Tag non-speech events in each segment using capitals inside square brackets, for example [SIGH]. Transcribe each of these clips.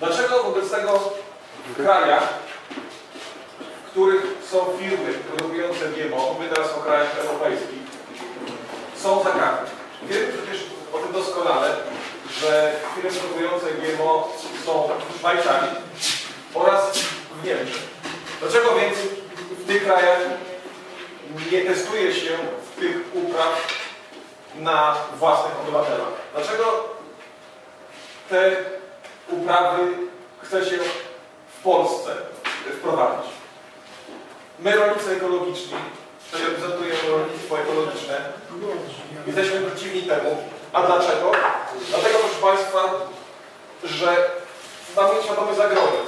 Dlaczego wobec tego w krajach, w których są firmy produkujące GMO, mówię teraz o krajach europejskich, są zakazy? Wiemy przecież o tym doskonale, że firmy produkujące GMO są w Szwajcarii oraz w Niemczech. Dlaczego więc w tych krajach nie testuje się tych upraw na własnych obywatelach? Dlaczego te uprawy chce się w Polsce wprowadzić? My, rolnicy ekologiczni, czyli reprezentujemy rolnictwo ekologiczne, jesteśmy przeciwni temu. A dlaczego? Dlatego, proszę Państwa, że mamy świadomy zagrożeń.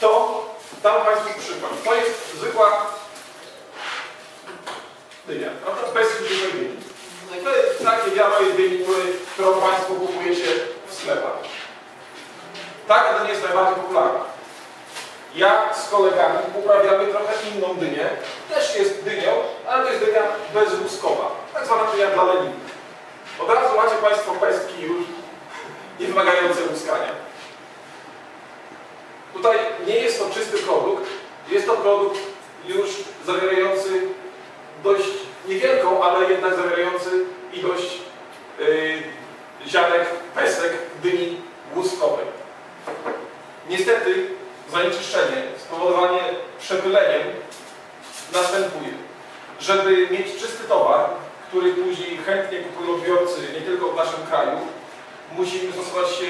To, dam Państwu przykład. To jest zwykła dynia, prawda? Bez zwykłej dyni. To jest takie białej dyni, którą Państwo kupujecie w sklepach. Taka dynia jest najbardziej popularna. Ja z kolegami uprawiamy trochę inną dynię. Też jest dynią, ale to jest dynia bezłuskowa. Tak zwana dynia dla leniwych. Od razu macie Państwo pestki już nie wymagające łuskania. Tutaj nie jest to czysty produkt, jest to produkt już zawierający dość niewielką, ale jednak zawierający ilość yy, zianek, pestek dyni łuskowej. Niestety zanieczyszczenie, spowodowanie przepyleniem następuje. Żeby mieć czysty towar, który później chętnie kupują odbiorcy nie tylko w naszym kraju, musimy stosować się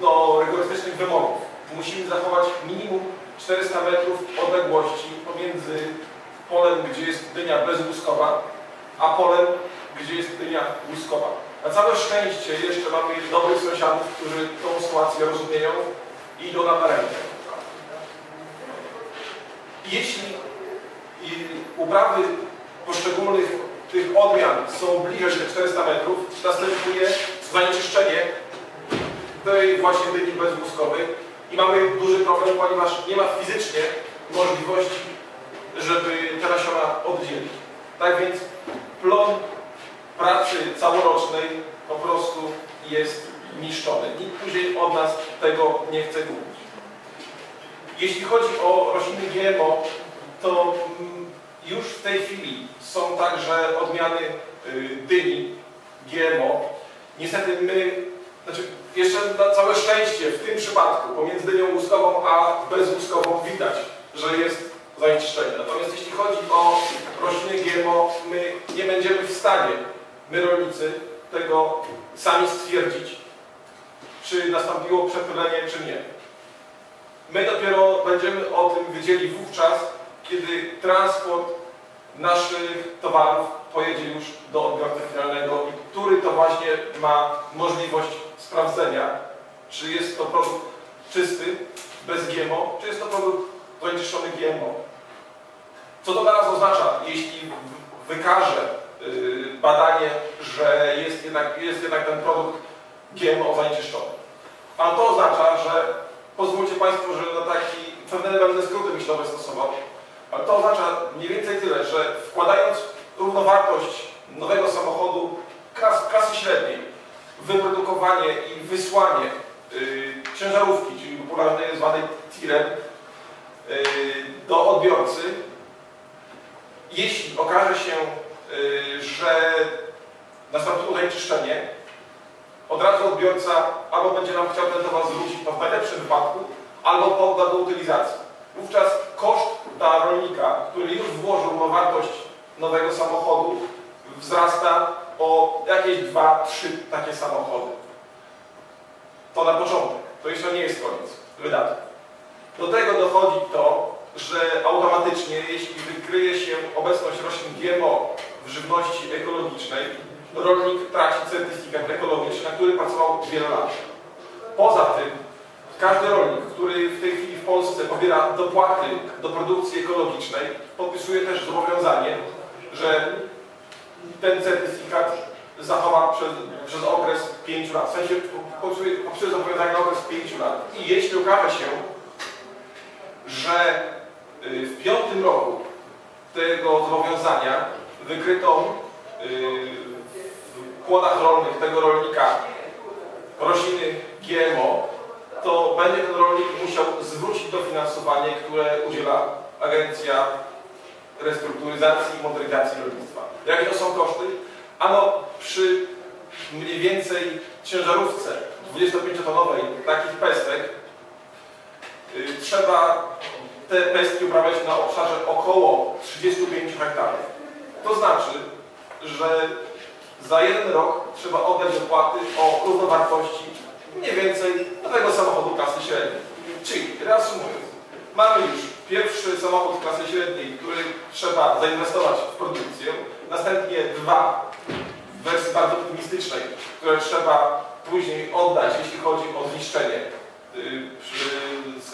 do rygorystycznych wymogów. Musimy zachować minimum 400 metrów odległości pomiędzy polem, gdzie jest dynia bezłuskowa, a polem, gdzie jest dynia łuskowa. Na całe szczęście jeszcze mamy dobrych sąsiadów, którzy tą sytuację rozumieją i idą na rękę. Jeśli uprawy poszczególnych tych odmian są bliżej tych 400 metrów, następuje zanieczyszczenie tej właśnie dyni bezłuskowej i mamy duży problem, ponieważ nie ma fizycznie możliwości, żeby te nasiona oddzielić. Tak więc plon pracy całorocznej po prostu jest niszczony. Nikt później od nas tego nie chce kupić. Jeśli chodzi o rośliny GMO, to mm, już w tej chwili są także odmiany y, dyni GMO. Niestety my, znaczy jeszcze na całe szczęście w tym przypadku pomiędzy dynią łuskową a bezłuskową widać, że jest zanieczyszczenie. Natomiast jeśli chodzi o rośliny GMO, my nie będziemy w stanie, my rolnicy, tego sami stwierdzić, czy nastąpiło przepylenie, czy nie. My dopiero będziemy o tym wiedzieli wówczas, kiedy transport naszych towarów pojedzie już do odbiorcy finalnego i który to właśnie ma możliwość sprawdzenia, czy jest to produkt czysty, bez GMO, czy jest to produkt zanieczyszczony GMO. Co to teraz oznacza, jeśli wykaże yy, badanie, że jest jednak, jest jednak ten produkt GMO zanieczyszczony? A to oznacza, że pozwólcie Państwo, że na taki pewne będę skróty myślowe stosował, ale to oznacza mniej więcej tyle, że wkładając równowartość nowego samochodu klas, klasy średniej, wyprodukowanie i wysłanie yy, ciężarówki, czyli popularnej zwanej tirem, yy, do odbiorcy, jeśli okaże się, yy, że nastąpiło zanieczyszczenie, od razu odbiorca albo będzie nam chciał ten towar zwrócić, w najlepszym wypadku, albo podda do utylizacji. Wówczas koszt dla rolnika, który już włożył wartość nowego samochodu, wzrasta o jakieś dwa, trzy takie samochody. To na początek. To jeszcze nie jest koniec wydatków. Do tego dochodzi to, że automatycznie, jeśli wykryje się obecność roślin GMO w żywności ekologicznej, rolnik traci certyfikat ekologiczny, na który pracował wiele lat. Poza tym, każdy rolnik, który w tej chwili w Polsce pobiera dopłaty do produkcji ekologicznej, podpisuje też zobowiązanie, że ten certyfikat zachowa przez, przez okres 5 lat. W sensie podpisuje, zobowiązanie na okres 5 lat. I jeśli okaże się, że w piątym roku tego zobowiązania wykryto y, w płodach rolnych tego rolnika rośliny GMO, to będzie ten rolnik musiał zwrócić dofinansowanie, które udziela Agencja Restrukturyzacji i Modernizacji Rolnictwa. Jakie to są koszty? Ano przy mniej więcej ciężarówce 25-tonowej takich pestek y, trzeba te pestki uprawiać na obszarze około 35 hektarów. To znaczy, że za jeden rok trzeba oddać opłaty o równowartości mniej więcej do tego samochodu klasy średniej. Czyli reasumując, mamy już pierwszy samochód klasy średniej, który trzeba zainwestować w produkcję, następnie dwa w wersji bardzo optymistycznej, które trzeba później oddać, jeśli chodzi o zniszczenie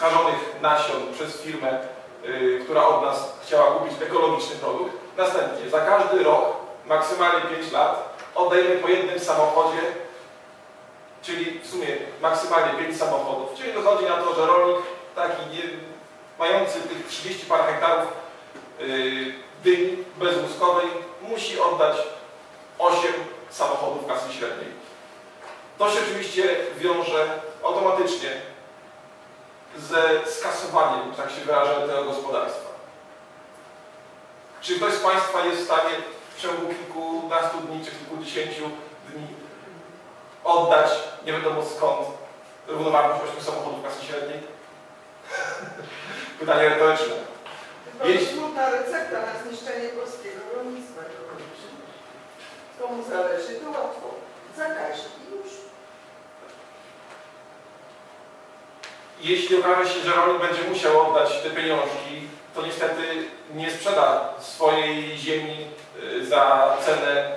skażonych nasion przez firmę, y, która od nas chciała kupić ekologiczny produkt. Następnie za każdy rok, maksymalnie 5 lat, oddajemy po jednym samochodzie, czyli w sumie maksymalnie 5 samochodów. Czyli wychodzi na to, że rolnik taki nie, mający tych 30 parę hektarów yy, dyni bezłuskowej musi oddać 8 samochodów klasy średniej. To się oczywiście wiąże automatycznie ze skasowaniem, tak się wyrażę, tego gospodarstwa. Czy ktoś z Państwa jest w stanie w ciągu kilkunastu dni czy kilkudziesięciu dni oddać, nie wiadomo skąd, równowartość 8 samochodów klasy średniej? [LAUGHS] Pytanie retoryczne. To Jeśli- jest smutna recepta na zniszczenie polskiego rolnictwa. Komu zależy, to łatwo. Zakaż i już. Jeśli okaże się, że rolnik będzie musiał oddać te pieniążki, to niestety nie sprzeda swojej ziemi y, za cenę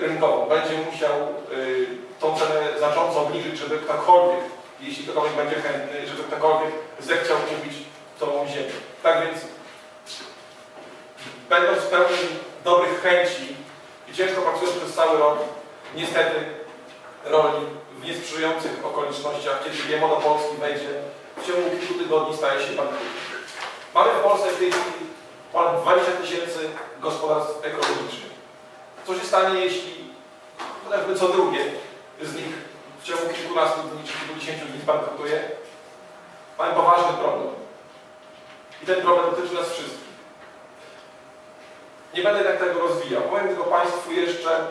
y, rynkową. Będzie musiał y, tą cenę znacząco obniżyć, żeby ktokolwiek, jeśli ktokolwiek będzie chętny, żeby ktokolwiek zechciał kupić tą ziemię. Tak więc, będąc pełnym dobrych chęci i ciężko pracując przez cały rok, niestety rolnik niesprzyjających okolicznościach, kiedy GMO do Polski wejdzie, w ciągu kilku tygodni staje się bankrutem. Mamy w Polsce w tej chwili ponad 20 tysięcy gospodarstw ekologicznych. Co się stanie, jeśli chociażby co drugie z nich w ciągu kilkunastu dni czy kilkudziesięciu dni zbankrutuje? Mamy poważny problem. I ten problem dotyczy nas wszystkich. Nie będę tak tego rozwijał. Powiem tylko Państwu jeszcze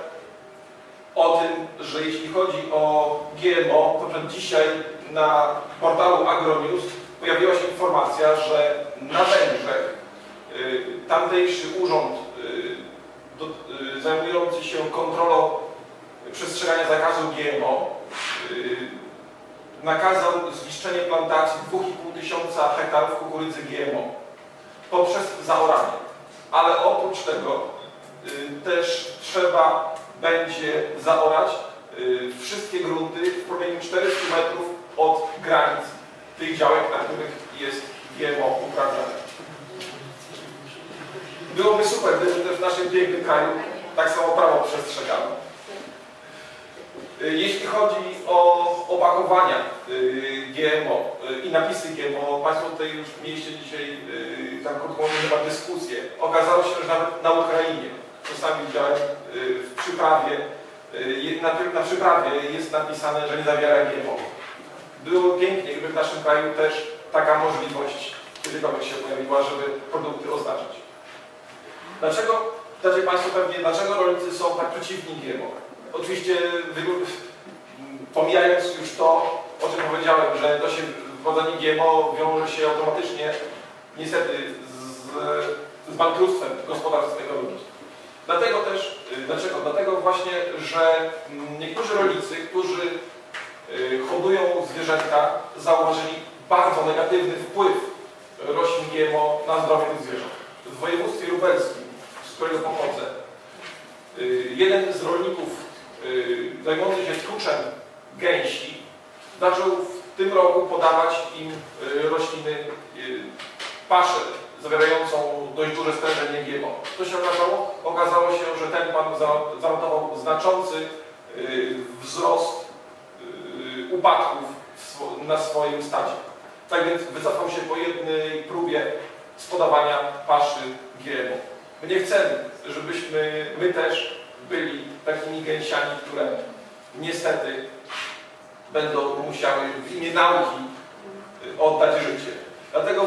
o tym, że jeśli chodzi o GMO, to przed dzisiaj na portalu AgroNews pojawiła się informacja, że na Węgrzech y, tamtejszy urząd y, y, zajmujący się kontrolą przestrzegania zakazu GMO nakazał zniszczenie plantacji 2,5 tysiąca hektarów kukurydzy GMO poprzez zaoranie. Ale oprócz tego też trzeba będzie zaorać y, wszystkie grunty w promieniu 400 metrów od granic tych działek, na których jest GMO uprawiane. Byłoby super, gdyby też w naszym pięknym kraju tak samo prawo przestrzegano. Y, Jeśli chodzi o opakowania y, GMO i napisy GMO, Państwo tutaj już mieliście dzisiaj tam krótką chyba dyskusję. Okazało się, że nawet na Ukrainie, czasami y, w przyprawie, y, na, przyprawie jest napisane, że nie zawiera GMO. Było pięknie, gdyby w naszym kraju też taka możliwość kiedykolwiek się pojawiła, żeby produkty oznaczyć. Dlaczego, pytacie Państwo pewnie, dlaczego rolnicy są tak przeciwni GMO? Oczywiście pomijając już to, o czym powiedziałem, że to się wprowadzenie GMO wiąże się automatycznie niestety z, z bankructwem gospodarstw ekologicznych. Dlatego też, y, dlaczego? Dlatego właśnie, że niektórzy rolnicy, którzy y, hodują zwierzęta, zauważyli bardzo negatywny wpływ roślin GMO na zdrowie tych zwierząt. W województwie lubelskim, z którego pochodzę, y, jeden z rolników zajmujący się tłuczem gęsi zaczął w tym roku podawać im rośliny, paszę zawierającą dość duże stężenie GMO. Co się okazało? Okazało się, że ten pan za- zanotował znaczący y, wzrost y, upadków na swoim stadzie. Tak więc wycofał się po jednej próbie z podawania paszy GMO. My nie chcemy, żebyśmy my też byli takimi gęsiami, które niestety będą musiały w imię nauki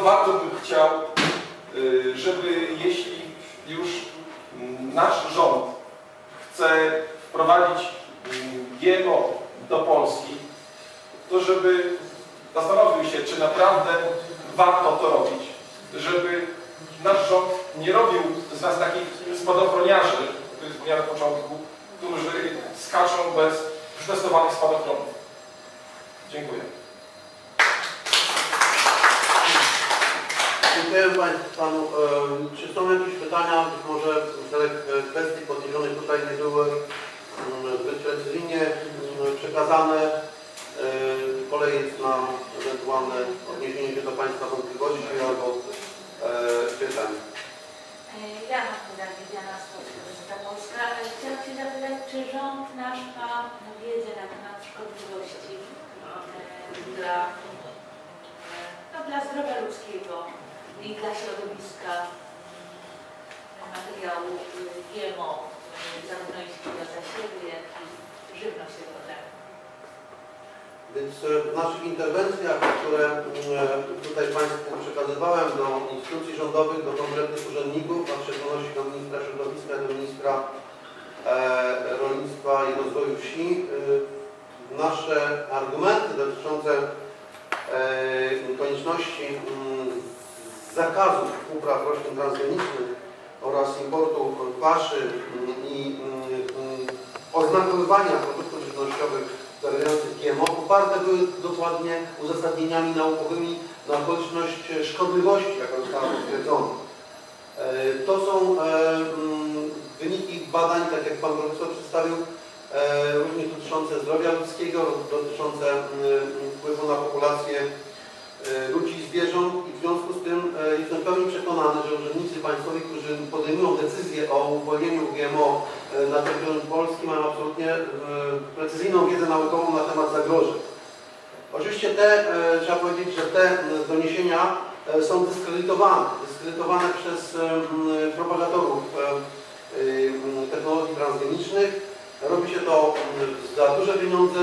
bardzo bym chciał, y, żeby jeśli już nasz rząd chce wprowadzić mm, GMO do Polski, to żeby zastanowił się, czy naprawdę warto to robić. Żeby nasz rząd nie robił z nas takich spadochroniarzy, to jest wspomniane na początku, którzy skaczą bez przetestowanych spadochronów. Dziękuję. Dziękuję. Panu. E, Czy są jakieś pytania? Być może szereg kwestii podniesionych tutaj nie były mm, precyzyjnie mm, przekazane. E, Kolej jest na ewentualne odniesienie się do Państwa wątpliwości albo e, pytań. Ja mam pytanie Diana Gazeta Polska. Chciałam się zapytać, czy rząd nasz ma wiedzę na temat szkodliwości dla, no, dla zdrowia ludzkiego i dla środowiska materiału e, GMO, e, zarówno jeśli chodzi o zasiewy, jak i żywność rodzinną. Więc e, w naszych interwencjach, które tutaj Państwu przekazywałem do instytucji rządowych, do konkretnych urzędników, a w szczególności do ministra środowiska do ministra e, rolnictwa i rozwoju wsi, nasze argumenty dotyczące e, konieczności mm, zakazu upraw roślin transgenicznych oraz importu paszy i mm, mm, oznakowywania produktów żywnościowych zawierających GMO poparte były dokładnie uzasadnieniami naukowymi na okoliczność szkodliwości, jaka została potwierdzona. E, To są e, mm, wyniki badań, tak jak Pan Profesor przedstawił, e, również dotyczące zdrowia ludzkiego, dotyczące wpływu na populację ludzi i zwierząt i w związku tym e, jestem pełni przekonany, że urzędnicy państwowi, którzy podejmują decyzję o uwolnieniu GMO e, na terytorium Polski mają absolutnie e, precyzyjną wiedzę naukową na temat zagrożeń. Oczywiście te, trzeba powiedzieć, że te doniesienia są dyskredytowane. Dyskredytowane przez propagatorów technologii transgenicznych. Robi się to za duże pieniądze,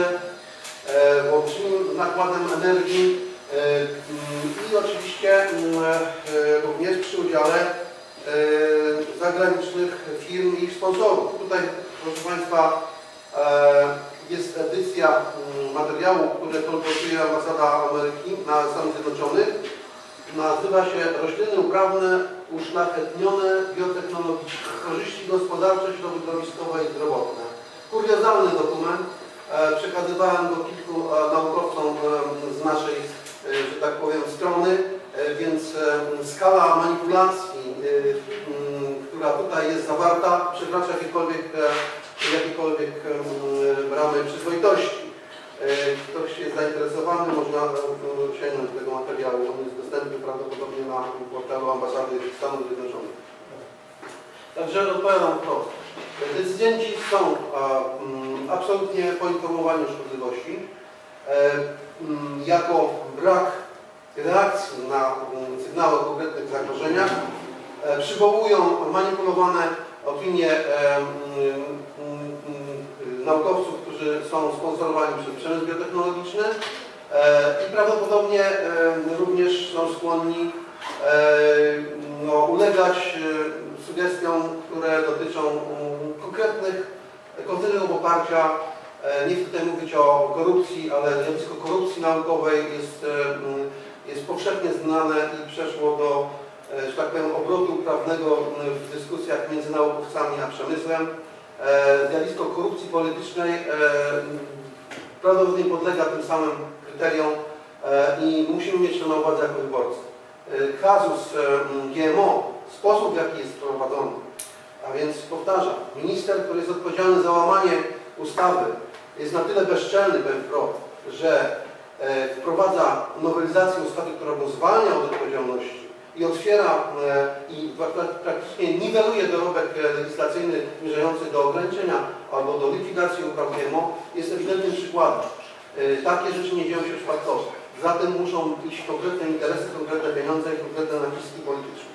olbrzymim nakładem energii i oczywiście m, e, również przy udziale e, zagranicznych firm i sponsorów. Tutaj, proszę Państwa, e, jest edycja mm, materiału, które kolportuje ambasada Ameryki na Stanach Zjednoczonych. Nazywa się Rośliny uprawne uszlachetnione biotechnologicznie. Korzyści gospodarcze, środowiskowe i zdrowotne. Kuriozalny dokument. E, Przekazywałem go kilku e, naukowcom e, z naszej, e, powiem, strony, e, więc e, skala manipulacji, e, która tutaj jest zawarta, przekracza jakiekolwiek jakiekolwiek ramy przyzwoitości. Ktoś jest zainteresowany, można sięgnąć do tego materiału. On jest dostępny prawdopodobnie na portalu ambasady Stanów Zjednoczonych. Także odpowiadam wprost. Decydenci są absolutnie poinformowani o szkodliwości. Jako brak reakcji na mm, sygnały o konkretnych zagrożeniach e, przywołują manipulowane opinie mm, mm, naukowców, którzy są sponsorowani przez przemysł biotechnologiczny e, i prawdopodobnie również są skłonni e, no, ulegać sugestiom, które dotyczą konkretnych, konkretnego poparcia. Nie chcę tutaj mówić o korupcji, ale zjawisko korupcji naukowej jest, jest powszechnie znane i przeszło do e, że tak powiem, obrotu prawnego w dyskusjach między naukowcami a przemysłem. E, Zjawisko korupcji politycznej e, prawdopodobnie podlega tym samym kryteriom i musimy mieć to na uwadze jako wyborcy. Kazus GMO, sposób w jaki jest prowadzony, a więc powtarzam, minister, który jest odpowiedzialny za łamanie ustawy, jest na tyle bezczelny, że wprowadza nowelizację ustawy, która go zwalnia od odpowiedzialności i otwiera e, i pra- pra- praktycznie niweluje dorobek e, legislacyjny zmierzający do ograniczenia albo do likwidacji upraw GMO, jest ewidentnym przykładem. E, Takie rzeczy nie dzieją się przypadkowo. Zatem muszą iść konkretne interesy, konkretne pieniądze i konkretne naciski polityczne.